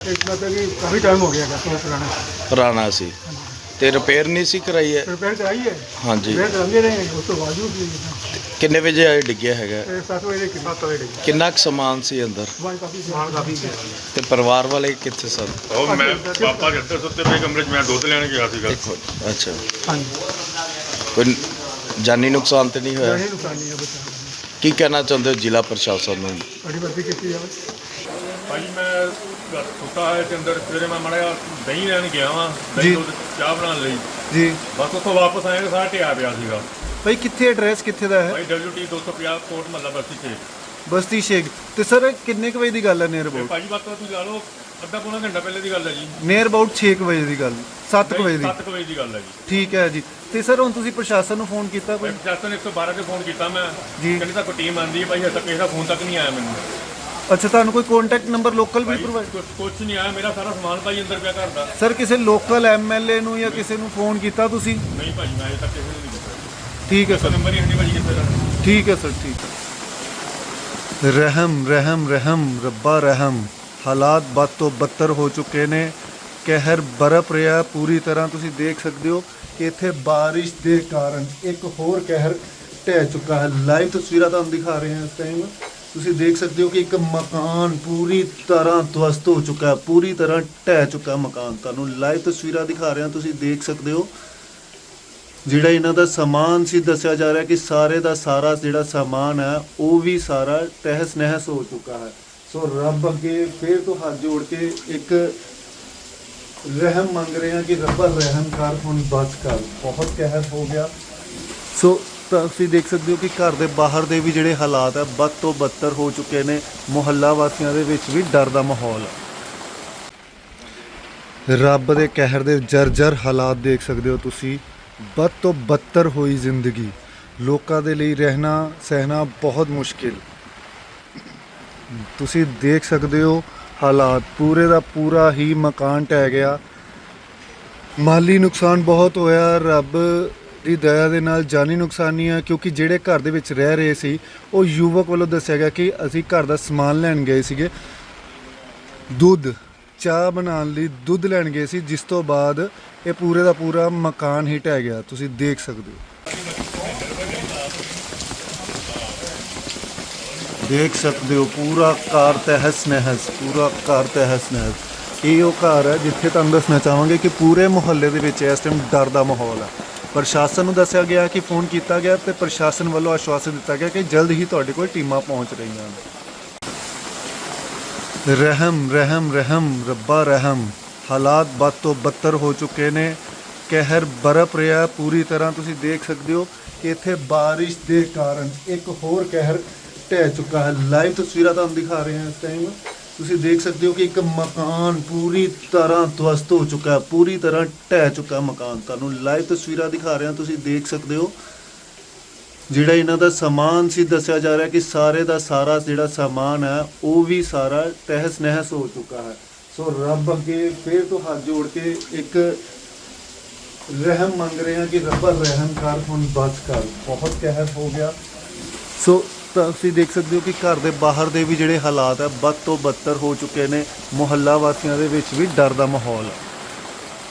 ਦਾ ਤਾਂ ਕਿ ਕਾਫੀ ਟਾਈਮ ਹੋ ਗਿਆ ਹੈਗਾ ਬਹੁਤ ਪੁਰਾਣਾ ਪੁਰਾਣਾ ਸੀ। ਤੇ ਰਿਪੇਅਰ ਨਹੀਂ ਸੀ ਕਰਾਈ ਹੈ? ਰਿਪੇਅਰ ਕਰਾਈ ਹੈ? ਹਾਂਜੀ। ਰਿਪੇਅਰ ਕਰਾਉਂਦੇ ਰਹੇ ਉਸ ਤੋਂ ਬਾਵਜੂਦ ਵੀ ਕਿੰਨੇ ਵਜੇ ਆਏ ਡਿੱਗਿਆ ਹੈਗਾ? ਇਹ 7 ਵਜੇ ਦੇ 7 ਵਜੇ ਕਿੰਨਾ ਕੁ ਸਮਾਨ ਸੀ ਅੰਦਰ? ਸਮਾਨ ਕਾਫੀ ਸਮਾਨ ਕਾਫੀ ਤੇ ਪਰਿਵਾਰ ਵਾਲੇ ਕਿੱਥੇ ਸਨ? ਉਹ ਮੈਂ ਪਾਪਾ ਜਿੱਥੇ ਸੁੱਤੇ ਪਏ ਕਮਰੇ 'ਚ ਮੈਂ ਦੁੱਧ ਲੈਣ ਗਿਆ ਸੀਗਾ। ਦੇਖੋ ਅੱਛਾ। ਹਾਂਜੀ। ਕੋਈ ਜਾਨੀ ਨੁਕਸਾਨ ਤੇ ਨਹੀਂ ਹੋਇਆ? ਜਾਨੀ ਨੁਕਸਾਨ ਨਹੀਂ ਹੈ ਬੱਚਾ ਕੀ ਕਹਿਣਾ ਚਾਹੁੰਦੇ ਹੋ ਜ਼ਿਲ੍ਹਾ ਪ੍ਰਸ਼ਾਸਨ ਨੂੰ? ਬੜੀ ਵਰਦੀ ਕੀਤੀ ਜਾਵੇ। ਭਾਈ ਮੈਂ ਘਰ ਹੈ ਤੇ ਅੰਦਰ ਸਵੇਰੇ ਮੈਂ ਮੜਿਆ ਦਹੀਂ ਲੈਣ ਗਿਆ ਵਾਂ। ਦਹੀਂ ਦੁੱਧ ਚਾਹ ਬਣਾਉਣ ਲਈ। ਜੀ। ਬਸ ਉੱਥੋਂ ਵਾਪਸ ਆਏ ਤਾਂ ਸਾਰਾ ਢਿਆ ਪਿਆ ਸੀਗਾ। ਭਾਈ ਕਿੱਥੇ ਐਡਰੈਸ ਕਿੱਥੇ ਦਾ ਹੈ? ਭਾਈ WT 250 ਕੋਟ ਮੱਲਾ ਬਸਤੀ 'ਚ ਬਸਤੀ ਸ਼ੇਖ ਤੇ ਸਰ ਕਿੰਨੇ ਕੁ ਵਜੇ ਦੀ ਗੱਲ ਹੈ ਨੀਅਰ ਤੇ ਅਬਾਊਟ ਭਾਜੀ ਬਾਤ ਤੁਸੀਂ ਲਾ ਲਓ ਅੱਧਾ ਪੌਣਾ ਘੰਟਾ ਪਹਿਲੇ ਦੀ ਗੱਲ ਹੈ ਜੀ। ਨੀਅਰ ਅਬਾਊਟ 6 ਵਜੇ ਦੀ ਗੱਲ। 7 ਵਜੇ ਦੀ। 7 ਵਜੇ ਦੀ ਗੱਲ ਹੈ ਜੀ। ਠੀਕ ਹੈ ਜੀ। ਤੇ ਸਰ ਹੁਣ ਤੁਸੀਂ ਪ੍ਰਸ਼ਾਸਨ ਨੂੰ ਫੋਨ ਕੀਤਾ ਕੋਈ? ਪ੍ਰਸ਼ਾਸਨ 112 ਤੇ ਫੋਨ ਕੀਤਾ ਮੈਂ। ਜੀ। ਕਹਿੰਦੇ ਤਾਂ ਕੋਈ ਟੀਮ ਆਂਦੀ ਹੈ ਭਾਈ ਹਜੇ ਤੱਕ ਕਿਸੇ ਦਾ ਫੋਨ ਤੱਕ ਨਹੀਂ ਆਇਆ ਮੈਨੂੰ। ਅੱਛਾ ਤੁਹਾਨੂੰ ਕੋਈ ਕੰਟੈਕਟ ਨੰਬਰ ਲੋਕਲ ਵੀ ਭਾਈ ਪ੍ਰੋਵਾਈਡ ਕੁਛ ਨਹੀਂ ਆਇਆ ਮੇਰਾ ਸਾਰਾ ਸਮਾਨ ਭਾਈ ਅੰਦਰ ਪਿਆ ਘਰ ਦਾ। ਸਰ ਕਿਸੇ ਲੋਕਲ ਐਮਐਲਏ ਨੂੰ ਜਾਂ ਕਿਸੇ ਨੂੰ ਫੋਨ ਕੀਤਾ ਤੁਸੀਂ? ਨਹੀਂ ਭਾਜੀ ਮੈਂ ਤੱਕ ਕਿਸੇ ਨੂੰ ਨਹੀਂ ਕੀਤਾ। ਠੀਕ ਹੈ ਸਰ ਨੰਬਰ ਹੀ ਨਹੀਂ ਭਾਜੀ ਕਿੱਥੇ ਦਾ। ਠੀਕ ਹੈ ਸਰ ਠੀਕ ਰਹਿਮ ਰਹਿਮ ਰਹਿਮ ਰੱਬਾ ਰਹਿਮ। ਹਾਲਾਤ ਬਦ ਤੋਂ ਬੱਤਰ ਹੋ ਚੁੱਕੇ ਨੇ। ਕਹਿਰ ਬਰਪ ਰਿਹਾ ਪੂਰੀ ਤਰ੍ਹਾਂ ਤੁਸੀਂ ਦੇਖ ਸਕਦੇ ਹੋ ਕਿ ਇੱਥੇ ਬਾਰਿਸ਼ ਦੇ ਕਾਰਨ ਇੱਕ ਹੋਰ ਕਹਿਰ ਢਹਿ ਚੁੱਕਾ ਹੈ। ਲਾਈਵ ਤਸਵੀਰਾਂ ਤੁਹਾਨੂੰ ਦਿਖਾ ਰਹੇ ਹਾਂ ਇਸ ਟਾਈਮ ਤੁਸੀਂ ਦੇਖ ਸਕਦੇ ਹੋ ਕਿ ਇੱਕ ਮਕਾਨ ਪੂਰੀ ਤਰ੍ਹਾਂ ਤਵਸਤ ਹੋ ਚੁੱਕਾ ਹੈ, ਪੂਰੀ ਤਰ੍ਹਾਂ ਢਹਿ ਚੁੱਕਾ ਮਕਾਨ। ਤੁਹਾਨੂੰ ਲਾਈਵ ਤਸਵੀਰਾਂ ਦਿਖਾ ਰਿਹਾ ਤੁਸੀਂ ਦੇਖ ਸਕਦੇ ਹੋ। ਜਿਹੜਾ ਇਹਨਾਂ ਦਾ ਸਮਾਨ ਸੀ, ਦੱਸਿਆ ਜਾ ਰਿਹਾ ਕਿ ਸਾਰੇ ਦਾ ਸਾਰਾ ਜਿਹੜਾ ਸਮਾਨ ਹੈ, ਉਹ ਵੀ ਸਾਰਾ ਤਹਿਸ ਨਹਿਸ ਹੋ ਚੁੱਕਾ ਹੈ। ਸੋ ਰੱਬ ਅੱਗੇ ਫੇਰ ਤੋਂ ਹੱਥ ਜੋੜ ਕੇ ਇੱਕ ਰਹਿਮ ਮੰਗ ਰਹੇ ਹਾਂ ਕਿ ਰੱਬਾ ਰਹਿਮ ਕਰ ਹੁਣ ਬਚ ਕਰ। ਬਹੁਤ ਕਹਿਰ ਹੋ ਗਿਆ। ਸੋ ਤਾਂ ਤੁਸੀਂ ਦੇਖ ਸਕਦੇ ਹੋ ਕਿ ਘਰ ਦੇ ਬਾਹਰ ਦੇ ਵੀ ਜਿਹੜੇ ਹਾਲਾਤ ਹੈ ਬਦ ਤੋਂ ਬੱਤਰ ਹੋ ਚੁੱਕੇ ਨੇ। ਮੁਹੱਲਾ ਵਾਸੀਆਂ ਦੇ ਵਿੱਚ ਵੀ ਡਰ ਦਾ ਮਾਹੌਲ ਹੈ ਰੱਬ ਦੇ ਕਹਿਰ ਦੇ ਜਰਜਰ ਹਾਲਾਤ ਦੇਖ ਸਕਦੇ ਹੋ ਤੁਸੀਂ। ਬਦ ਤੋਂ ਬੱਤਰ ਹੋਈ ਜ਼ਿੰਦਗੀ। ਲੋਕਾਂ ਦੇ ਲਈ ਰਹਿਣਾ, ਸਹਿਣਾ ਬਹੁਤ ਮੁਸ਼ਕਿਲ। ਤੁਸੀਂ ਦੇਖ ਸਕਦੇ ਹੋ ਹਾਲਾਤ। ਪੂਰੇ ਦਾ ਪੂਰਾ ਹੀ ਮਕਾਨ ਟਹਿ ਗਿਆ। ਮਾਲੀ ਨੁਕਸਾਨ ਬਹੁਤ ਹੋਇਆ। ਰੱਬ ਦੀ ਦਇਆ ਦੇ ਨਾਲ ਜਾਨੀ ਨੁਕਸਾਨ ਨਹੀਂ ਆ, ਕਿਉਂਕਿ ਜਿਹੜੇ ਘਰ ਦੇ ਵਿੱਚ ਰਹਿ ਰਹੇ ਸੀ, ਉਹ ਯੁਵਕ ਵੱਲੋਂ ਦੱਸਿਆ ਗਿਆ ਕਿ ਅਸੀਂ ਘਰ ਦਾ ਸਮਾਨ ਲੈਣ ਗਏ ਸੀਗੇ। ਦੁੱਧ, ਚਾਹ ਬਣਾਉਣ ਲਈ ਦੁੱਧ ਲੈਣ ਗਏ ਸੀ, ਜਿਸ ਤੋਂ ਬਾਅਦ ਇਹ ਪੂਰੇ ਦਾ ਪੂਰਾ ਮਕਾਨ ਹਿੱਟ ਹੈ ਗਿਆ। ਤੁਸੀਂ ਦੇਖ ਸਕਦੇ ਹੋ। ਦੇਖ ਸਕਦੇ ਹੋ, ਪੂਰਾ ਘਰ ਤਹਿਸ ਨਹਿਸ, ਪੂਰਾ ਘਰ ਤਹਿਸ ਨਹਿਸ। ਇਹ ਉਹ ਘਰ ਹੈ ਜਿੱਥੇ ਤੁਹਾਨੂੰ ਦੱਸਣਾ ਚਾਹਾਂਗੇ ਕਿ ਪੂਰੇ ਮੁਹੱਲੇ ਦੇ ਵਿੱਚ ਇਸ ਟਾਈਮ ਡਰ ਦਾ ਮਾਹੌਲ ਹੈ ਪ੍ਰਸ਼ਾਸਨ ਨੂੰ ਦੱਸਿਆ ਗਿਆ ਕਿ ਫੋਨ ਕੀਤਾ ਗਿਆ ਤੇ ਪ੍ਰਸ਼ਾਸਨ ਵੱਲੋਂ ਆਸ਼ਵਾਸਨ ਦਿੱਤਾ ਗਿਆ ਕਿ ਜਲਦ ਹੀ ਤੁਹਾਡੇ ਕੋਲ ਟੀਮਾਂ ਪਹੁੰਚ ਰਹੀਆਂ ਹਨ ਰਹਿਮ ਰਹਿਮ ਰਹਿਮ, ਰੱਬਾ ਰਹਿਮ। ਹਾਲਾਤ ਬਦ ਤੋਂ ਬੱਤਰ ਹੋ ਚੁੱਕੇ ਨੇ। ਕਹਿਰ ਬਰਪ ਰਿਹਾ। ਪੂਰੀ ਤਰ੍ਹਾਂ ਤੁਸੀਂ ਦੇਖ ਸਕਦੇ ਹੋ ਕਿ ਇੱਥੇ ਬਾਰਿਸ਼ ਦੇ ਕਾਰਨ ਇੱਕ ਹੋਰ ਕਹਿਰ ਢਹਿ ਚੁੱਕਾ ਹੈ। ਲਾਈਵ ਤਸਵੀਰਾਂ ਤੁਹਾਨੂੰ ਦਿਖਾ ਰਹੇ ਹਾਂ ਇਸ ਟਾਈਮ ਤੁਸੀਂ ਦੇਖ ਸਕਦੇ ਹੋ ਕਿ ਇੱਕ ਮਕਾਨ ਪੂਰੀ ਤਰ੍ਹਾਂ ਤਵਸਤ ਹੋ ਚੁੱਕਾ ਹੈ ਪੂਰੀ ਤਰ੍ਹਾਂ ਢਹਿ ਚੁੱਕਾ ਮਕਾਨ। ਤੁਹਾਨੂੰ ਲਾਈਵ ਤਸਵੀਰਾਂ ਦਿਖਾ ਰਿਹਾ, ਤੁਸੀਂ ਦੇਖ ਸਕਦੇ ਹੋ। ਜਿਹੜਾ ਇਹਨਾਂ ਦਾ ਸਮਾਨ ਸੀ, ਦੱਸਿਆ ਜਾ ਰਿਹਾ ਕਿ ਸਾਰੇ ਦਾ ਸਾਰਾ ਜਿਹੜਾ ਸਮਾਨ ਹੈ, ਉਹ ਵੀ ਸਾਰਾ ਤਹਿਸ ਨਹਿਸ ਹੋ ਚੁੱਕਾ ਹੈ। ਸੋ ਰੱਬ ਅੱਗੇ ਫੇਰ ਤੋਂ ਹੱਥ ਜੋੜ ਕੇ ਇੱਕ ਰਹਿਮ ਮੰਗ ਰਹੇ ਹਾਂ ਕਿ ਰੱਬਾ ਰਹਿਮ ਕਰ ਹੁਣ ਬਚ ਕਰ। ਬਹੁਤ ਕਹਿਰ ਹੋ ਗਿਆ। ਸੋ ਤਾਂ ਤੁਸੀਂ ਦੇਖ ਸਕਦੇ ਹੋ ਕਿ ਘਰ ਦੇ ਬਾਹਰ ਦੇ ਵੀ ਜਿਹੜੇ ਹਾਲਾਤ ਹੈ ਬਦ ਤੋਂ ਬੱਤਰ ਹੋ ਚੁੱਕੇ ਨੇ। ਮੁਹੱਲਾ ਵਾਸੀਆਂ ਦੇ ਵਿੱਚ ਵੀ ਡਰ ਦਾ ਮਾਹੌਲ ਹੈ